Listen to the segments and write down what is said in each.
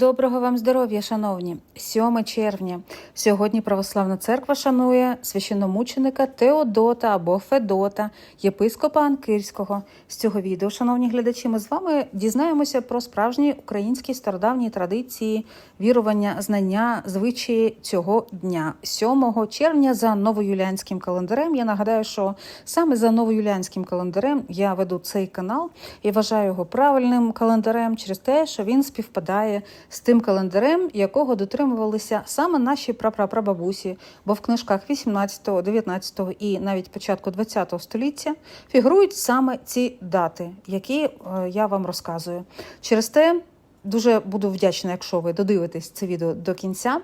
Доброго вам здоров'я, шановні! 7 червня. Сьогодні Православна церква шанує священномученика Теодота або Федота, єпископа Анкирського. З цього відео, шановні глядачі, ми з вами дізнаємося про справжні українські стародавні традиції, вірування, знання, звичаї цього дня, 7 червня, за новоюліанським календарем. Я нагадаю, що саме за новоюліанським календарем я веду цей канал і вважаю його правильним календарем через те, що він співпадає з тим календарем, якого дотримувалися саме наші прапрапрабабусі, бо в книжках 18, 19 і навіть початку 20 століття фігурують саме ці дати, які е, я вам розказую. Через те дуже буду вдячна, якщо ви додивитесь це відео до кінця.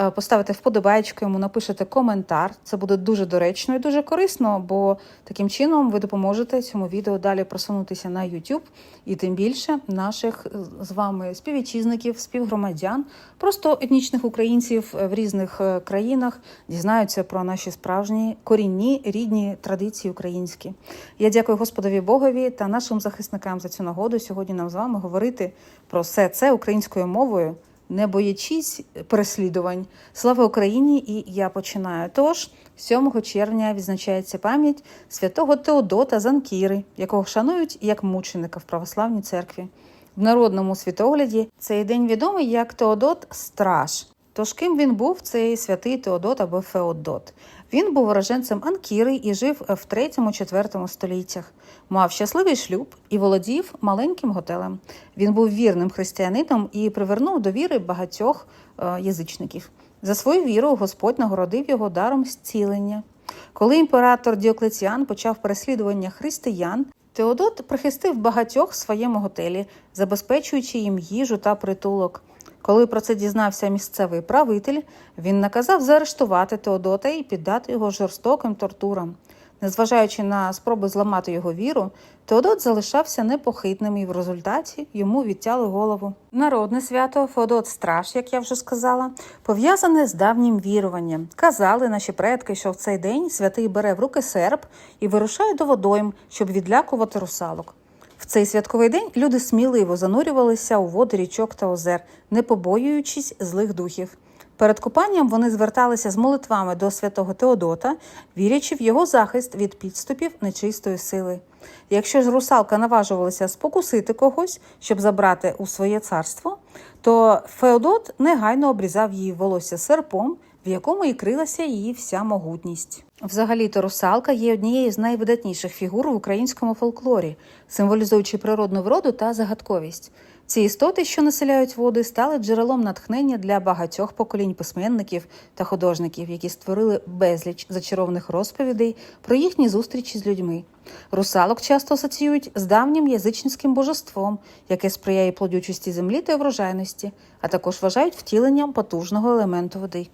Е, Поставите вподобайку, йому напишете коментар. Це буде дуже доречно і дуже корисно, бо таким чином ви допоможете цьому відео далі просунутися на YouTube і тим більше наших е, з вами співвітчизників, співгромадян, просто етнічних українців в різних е, країнах дізнаються про наші справжні корінні рідні традиції українські. Я дякую Господові Богові та нашим захисникам за цю нагоду сьогодні нам з вами говорити про все це українською мовою не боячись переслідувань. Слава Україні! І я починаю. Тож, 7 червня відзначається пам'ять святого Теодота Занкіри, якого шанують як мученика в православній церкві. В народному світогляді цей день відомий як Теодот Страж. Тож ким він був, цей святий Теодот або Феодот? Він був уроженцем Анкіри і жив в 3-4 століттях. Мав щасливий шлюб і володів маленьким готелем. Він був вірним християнином і привернув до віри багатьох е, язичників. За свою віру Господь нагородив його даром зцілення. Коли імператор Діоклеціан почав переслідування християн, Теодот прихистив багатьох в своєму готелі, забезпечуючи їм їжу та притулок. Коли про це дізнався місцевий правитель, він наказав заарештувати Теодота і піддати його жорстоким тортурам. Незважаючи на спроби зламати його віру, Теодот залишався непохитним і в результаті йому відтяли голову. Народне свято Феодот Страж, як я вже сказала, пов'язане з давнім віруванням. Казали наші предки, що в цей день святий бере в руки серп і вирушає до водойм, щоб відлякувати русалок. В цей святковий день люди сміливо занурювалися у води річок та озер, не побоюючись злих духів. Перед купанням вони зверталися з молитвами до святого Теодота, вірячи в його захист від підступів нечистої сили. Якщо ж русалка наважувалася спокусити когось, щоб забрати у своє царство, то Феодот негайно обрізав її волосся серпом, в якому і крилася її вся могутність. Взагалі-то русалка є однією з найвидатніших фігур в українському фольклорі, символізуючи природну вроду та загадковість. Ці істоти, що населяють води, стали джерелом натхнення для багатьох поколінь письменників та художників, які створили безліч зачарованих розповідей про їхні зустрічі з людьми. Русалок часто асоціюють з давнім язичницьким божеством, яке сприяє плодючості землі та врожайності, а також вважають втіленням потужного елементу води.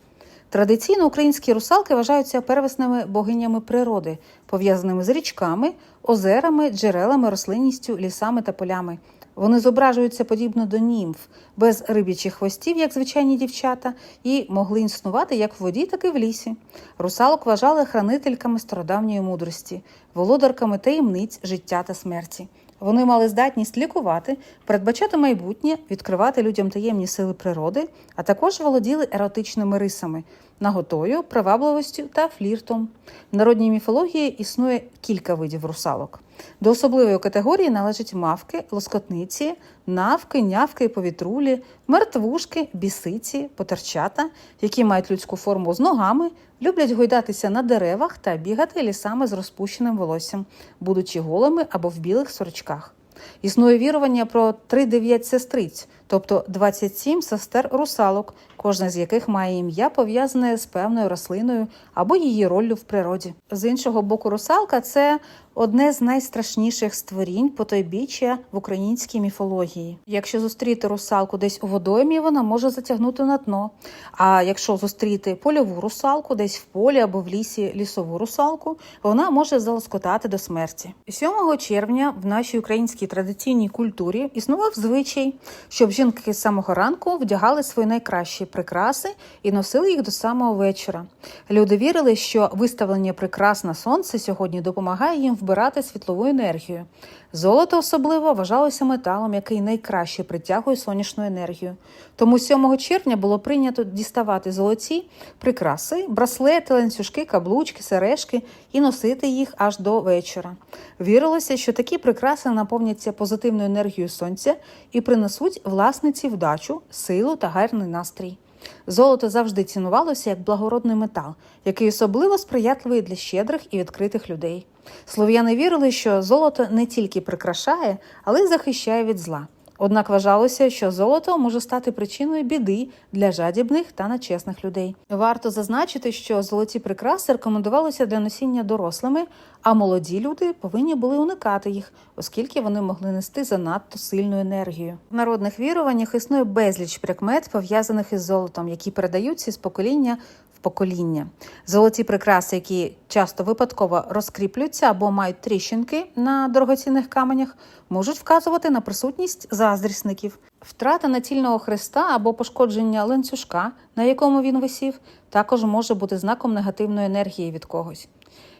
Традиційно українські русалки вважаються первісними богинями природи, пов'язаними з річками, озерами, джерелами, рослинністю, лісами та полями. Вони зображуються подібно до німф, без риб'ячих хвостів, як звичайні дівчата, і могли існувати як в воді, так і в лісі. Русалок вважали хранительками стародавньої мудрості, володарками таємниць життя та смерті. Вони мали здатність лікувати, передбачати майбутнє, відкривати людям таємні сили природи, а також володіли еротичними рисами, наготою, привабливостю та фліртом. В народній міфології існує кілька видів русалок. До особливої категорії належать мавки, лоскотниці, навки, нявки і повітрулі, мертвушки, бісиці, потерчата, які мають людську форму з ногами, люблять гойдатися на деревах та бігати лісами з розпущеним волоссям, будучи голими або в білих сорочках. Існує вірування про 3-9 сестриць, тобто 27 сестер русалок, кожна з яких має ім'я пов'язане з певною рослиною або її роллю в природі. З іншого боку, русалка це одне з найстрашніших створінь потойбіччя в українській міфології. Якщо зустріти русалку десь у водоймі, вона може затягнути на дно. А якщо зустріти польову русалку десь в полі або в лісі лісову русалку, вона може залоскотати до смерті. 7 червня в нашій українській традиційній культурі існував звичай, щоб жінки з самого ранку вдягали свої найкращі прикраси і носили їх до самого вечора. Люди вірили, що виставлення прикрас на сонце сьогодні допомагає їм в вбирати світлову енергію. Золото особливо вважалося металом, який найкраще притягує сонячну енергію. Тому 7 червня було прийнято діставати золоті прикраси, браслети, ланцюжки, каблучки, сережки і носити їх аж до вечора. Вірилося, що такі прикраси наповняться позитивною енергією сонця і принесуть власниці вдачу, силу та гарний настрій. Золото завжди цінувалося як благородний метал, який особливо сприятливий для щедрих і відкритих людей. Слов'яни вірили, що золото не тільки прикрашає, але й захищає від зла. Однак вважалося, що золото може стати причиною біди для жадібних та нечесних людей. Варто зазначити, що золоті прикраси рекомендувалися для носіння дорослими, а молоді люди повинні були уникати їх, оскільки вони могли нести занадто сильну енергію. В народних віруваннях існує безліч прикмет, пов'язаних із золотом, які передаються з покоління покоління. Золоті прикраси, які часто випадково розкріплюються або мають тріщинки на дорогоцінних каменях, можуть вказувати на присутність заздрісників. Втрата націльного хреста або пошкодження ланцюжка, на якому він висів, також може бути знаком негативної енергії від когось.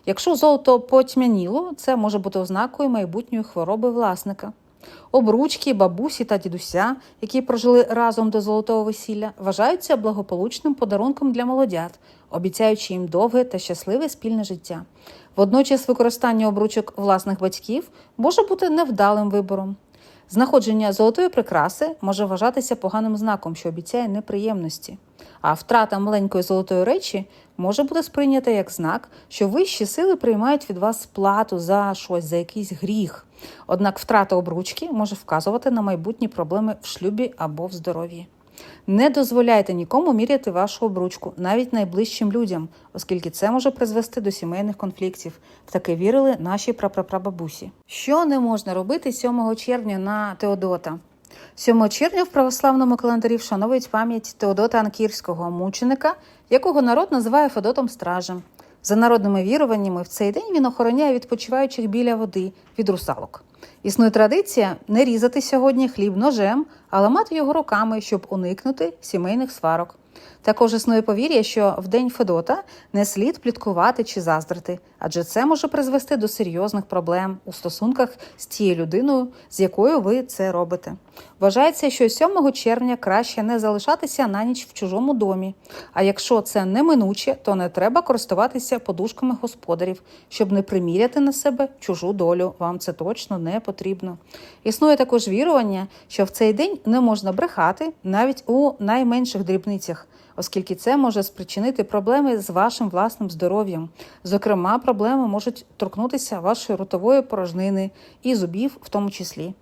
Якщо золото потьмяніло, це може бути ознакою майбутньої хвороби власника. Обручки, бабусі та дідуся, які прожили разом до золотого весілля, вважаються благополучним подарунком для молодят, обіцяючи їм довге та щасливе спільне життя. Водночас використання обручок власних батьків може бути невдалим вибором. Знаходження золотої прикраси може вважатися поганим знаком, що обіцяє неприємності. А втрата маленької золотої речі може бути сприйнята як знак, що вищі сили приймають від вас сплату за щось, за якийсь гріх. Однак втрата обручки може вказувати на майбутні проблеми в шлюбі або в здоров'ї. Не дозволяйте нікому міряти вашу обручку, навіть найближчим людям, оскільки це може призвести до сімейних конфліктів. В таке вірили наші прапрапрабабусі. Що не можна робити 7 червня на Теодота? 7 червня в православному календарі вшановують пам'ять Теодота Анкірського, мученика, якого народ називає Федотом Стражем. За народними віруваннями, в цей день він охороняє відпочиваючих біля води від русалок. Існує традиція не різати сьогодні хліб ножем, а ламати його руками, щоб уникнути сімейних сварок. Також існує повір'я, що в день Федота не слід пліткувати чи заздрити, адже це може призвести до серйозних проблем у стосунках з тією людиною, з якою ви це робите. Вважається, що 7 червня краще не залишатися на ніч в чужому домі. А якщо це неминуче, то не треба користуватися подушками господарів, щоб не приміряти на себе чужу долю. Вам це точно не потрібно. Існує також вірування, що в цей день не можна брехати навіть у найменших дрібницях. Оскільки це може спричинити проблеми з вашим власним здоров'ям. Зокрема, проблеми можуть торкнутися вашої ротової порожнини і зубів, в тому числі.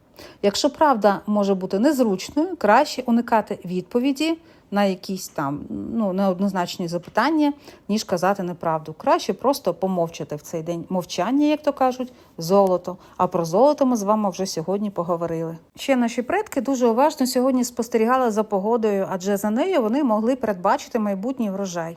Якщо правда може бути незручною, краще уникати відповіді на якісь там ну неоднозначні запитання, ніж казати неправду. Краще просто помовчати в цей день. Мовчання, як то кажуть, золото. А про золото ми з вами вже сьогодні поговорили. Ще наші предки дуже уважно сьогодні спостерігали за погодою, адже за нею вони могли передбачити майбутній врожай.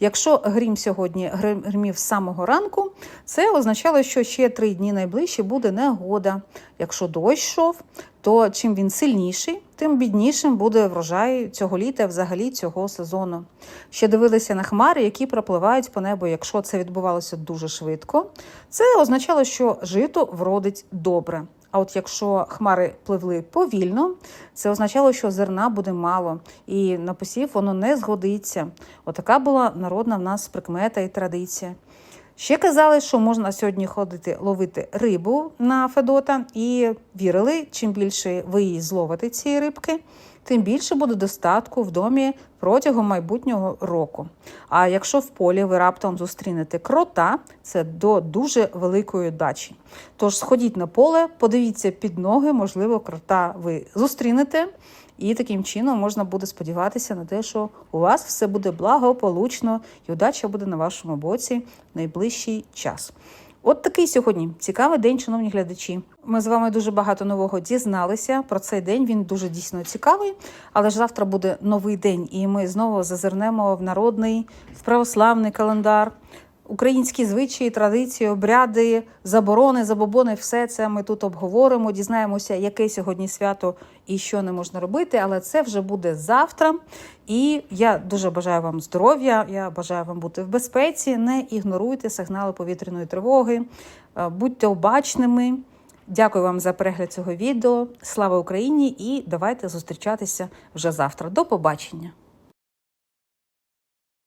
Якщо грім сьогодні гримів з самого ранку, це означало, що ще три дні найближче буде негода. Якщо дощ йшов, то чим він сильніший, тим біднішим буде врожай цього літа, взагалі цього сезону. Ще дивилися на хмари, які пропливають по небу. Якщо це відбувалося дуже швидко, це означало, що жито вродить добре. А от якщо хмари пливли повільно, це означало, що зерна буде мало, і на посів воно не згодиться. Отака була народна в нас прикмета і традиція. Ще казали, що можна сьогодні ходити ловити рибу на Федота, і вірили, чим більше ви її зловите цієї рибки, тим більше буде достатку в домі протягом майбутнього року. А якщо в полі ви раптом зустрінете крота, це до дуже великої дачі. Тож сходіть на поле, подивіться під ноги, можливо, крота ви зустрінете. І таким чином можна буде сподіватися на те, що у вас все буде благополучно і удача буде на вашому боці в найближчий час. От такий сьогодні цікавий день, шановні глядачі. Ми з вами дуже багато нового дізналися про цей день. Він дуже дійсно цікавий. Але ж завтра буде новий день, і ми знову зазирнемо в народний, в православний календар. Українські звичаї, традиції, обряди, заборони, забобони, все це ми тут обговоримо. Дізнаємося, яке сьогодні свято і що не можна робити, але це вже буде завтра. І я дуже бажаю вам здоров'я. Я бажаю вам бути в безпеці. Не ігноруйте сигнали повітряної тривоги, е, будьте обачними. Дякую вам за перегляд цього відео. Слава Україні! І давайте зустрічатися вже завтра. До побачення!